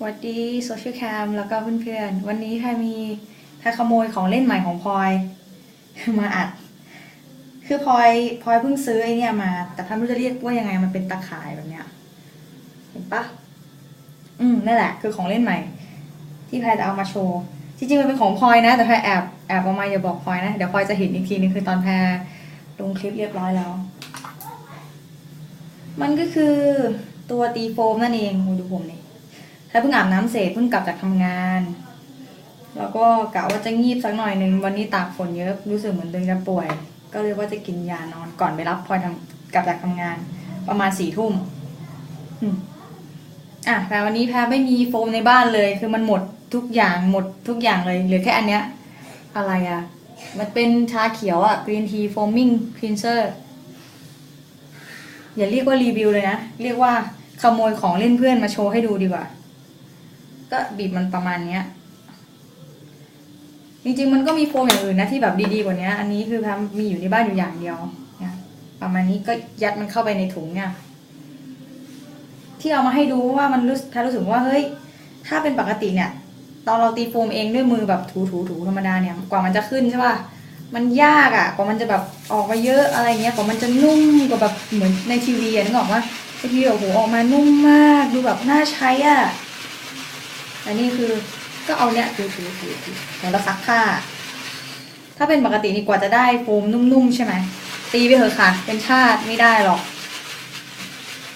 สวัสดีโซเชียลแคมแล้วก็เพื่อนๆ วันนี้ใครมีใครขโมยของเล่นใหม่ของพลอยมาอัด คือพลอยพลอยเพิ่งซื้อไอเนี่ยมา แต่พลอยไม่รู้จะเรียกว่ายังไงมันเป็นตะข่ายแบบเนี้ย เห็นปะอืมนั่นแหละ คือของเล่นใหม่ ที่พลอยจะเอามาโชว์จริงๆมันเป็นของพลอยนะ แต่พลอยแอบแอบเอามาอย่าบอกพลอยนะ เดี๋ยวพลอยจะเห็นอีกทีนึงคือตอนแพรลงคลิปเรียบร้อยแล้ว มันก็คือตัวตีโฟมนั่นเองดูผมนี่ ถ้าเพิ่งอาบน้ำเสร็จเพิ่งกลับจากทำงาน แล้วก็กะว่าจะงีบสักหน่อยหนึ่งวันนี้ตากฝนเยอะรู้สึกเหมือนตัวเองจะป่วย ก็เลยว่าจะกินยานอนก่อนไปรับพลอยทำกลับจากทำงาน ประมาณสี่ทุ่มอะแต่วันนี้แพ้ไม่มีโฟมในบ้านเลย คือมันหมดทุกอย่างหมดทุกอย่างเลยเหลือแค่อันเนี้ย อะไรอะ มันเป็นชาเขียวอะ Green Tea Foaming Cleanser อย่าเรียกว่ารีวิวเลยนะ เรียกว่าขโมยของเล่นเพื่อนมาโชว์ให้ดูดีกว่า ก็บีบมันประมาณเนี้ย จริงๆมันก็มีโฟมอย่างอื่นนะที่แบบดีๆกว่านี้อันนี้คือพัมมีอยู่ในบ้านอยู่อย่างเดียวนี่ยประมาณนี้ก็ยัดมันเข้าไปในถุงเนี่ย ที่เอามาให้ดูว่ามันรู้สึกแค่รู้สึกว่าเฮ้ย ถ้าเป็นปกติเนี่ย ตอนเราตีโฟมเองด้วยมือแบบถูๆๆธรรมดาเนี่ย กว่ามันจะขึ้นใช่ป่ะมันยากอะ่ะ กว่ามันจะแบบออกมาเยอะอะไรเงี้ย กว่ามันจะนุ่มกว่าแบบเหมือนในทีวีอะนึกออกว่าทีวีโอ้โหออกมานุ่มมาก ดูแบบน่าใช้อะ่ะ แต่นี่คือก็เอาเนี้ยถูถูถูถูเหมือนเราซักผ้า ถ้าเป็นปกตินี่กว่าจะได้โฟมนุ่มๆใช่ไหมตีไปเถอะค่ะ เป็นชาติไม่ได้หรอก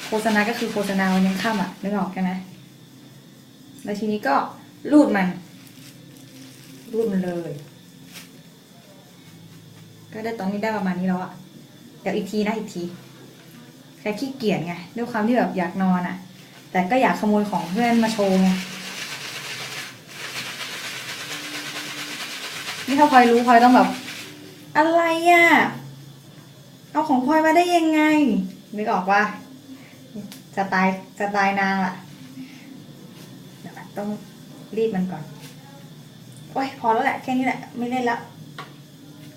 โฆษณาก็คือโฆษณาวันยังค่ำอะนึกออกกันไหมแล้วทีนี้ก็รูดมัน รูดมันเลย ก็ได้ตอนนี้ได้ประมาณนี้แล้วอะเดี๋ยวอีกทีนะอีกทีแค่ขี้เกียจไงด้วยความที่แบบอยากนอนอะ แต่ก็อยากขโมยของเพื่อนมาโชว์ไง นี่ถ้าพลอยรู้พลอยต้องแบบ อะไรอะเอาของพลอยมาได้ยังไง นึกออกว่าจะตายจะตายนางละต้องรีดมันก่อน โอ้ยพอแล้วแหละแค่นี้แหละ ไม่เล่นละ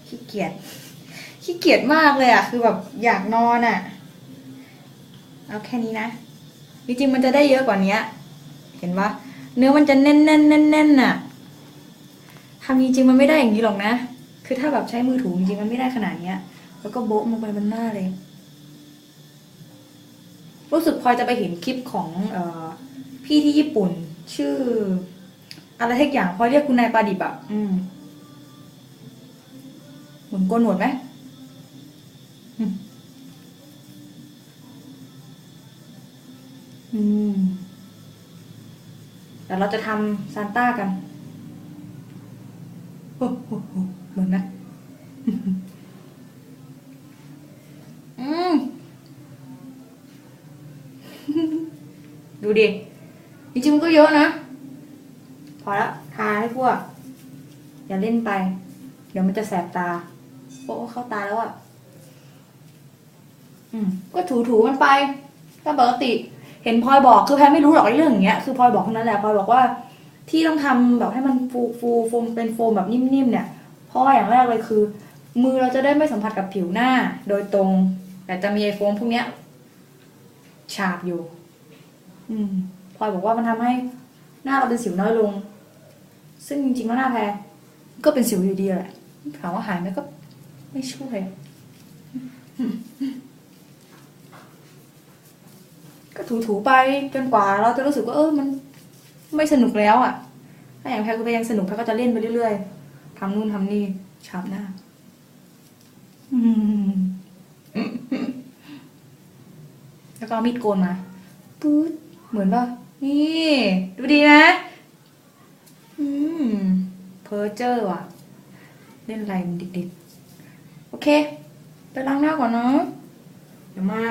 ขี้เกียจขี้เกียจมากเลยอะ คือแบบอยากนอนอะ เอาแค่นี้นะ จริงๆมันจะได้เยอะกว่านี้เห็นปะเนื้อมันจะแน่นแน่นแน่นแน่นอะ ทำจริงๆมันไม่ได้อย่างนี้หรอกนะ คือถ้าแบบใช้มือถูจริงๆมันไม่ได้ขนาดเนี้ย แล้วก็โบ๊ะลงไปบนหน้าเลย รู้สึกพลอยจะไปเห็นคลิปของเออพี่ที่ญี่ปุ่น ชื่อ อะไรทักอย่างพลอยเรียกคุณนายปาดิบอะอืมหมุนโกนหนวดไหมอืมอืมเดี๋ยวเราจะทำซานต้ากัน โอ้โหเหมือนไหมอืมดูดิจริงๆมันก็เยอะนะ พอละทาให้พวก อย่าเล่นไป เดี๋ยวมันจะแสบตา โอ้เข้าตาแล้วอะ อืม ก็ถูๆมันไปถ้าปกติ เห็นพลอยบอกคือแพรไม่รู้หรอกเรื่องอย่างเงี้ย คือพลอยบอกเท่านั้นแหละพลอยบอกว่า ที่ต้องทำแบบให้มันฟูฟูโฟมเป็นโฟมแบบนิ่มๆเนี่ยเพราะอย่างแรกเลยคือ มือเราจะได้ไม่สัมผัสกับผิวหน้าโดยตรง แต่จะมีไอโฟมพวกเนี้ยฉาบอยู่ อืมพลอยบอกว่ามันทำให้หน้าเราเป็นสิวน้อยลง ซึ่งจริงๆแล้วหน้าแพรก็เป็นสิวอยู่ดีแหละถามว่าหายไหมก็ไม่ช่วยก็ถูๆไปจนกว่าเราจะรู้สึกว่าเออมัน ไม่สนุกแล้วอะ ถ้าอย่างแพรก็ไปยังสนุกแพรก็จะเล่นไปเรื่อยๆทำนู่นทำนี่ฉาบหน้าอืมแล้วก็มีดโกนมาปื๊ดเหมือนป่ะนี่ ดูดีนะอืมเพอเจอร์ว่ะ เล่นอะไรมันเด็กๆ โอเค ไปล้างหน้าก่อนเนาะเดี๋ยวมา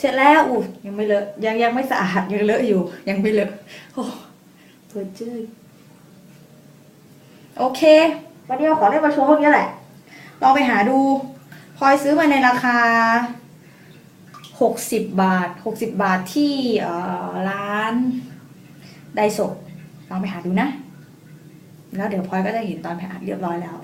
เสร็จแล้วอู้ยังไม่เลอะยังยังไม่สะอาดยังเลอะอยู่ ยังไม่เลอะโอ้เพอเจอร์โอเควันนี้เราขอได้มาโชว์พวกนี้แหละลองไปหาดูพลอยซื้อมาในราคาหกสิบบาทหกสิบบาทที่ร้านไดโซลองไปหาดูนะ แล้วเดี๋ยวพลอยก็จะเห็นตอนไปอัดเรียบร้อยแล้ว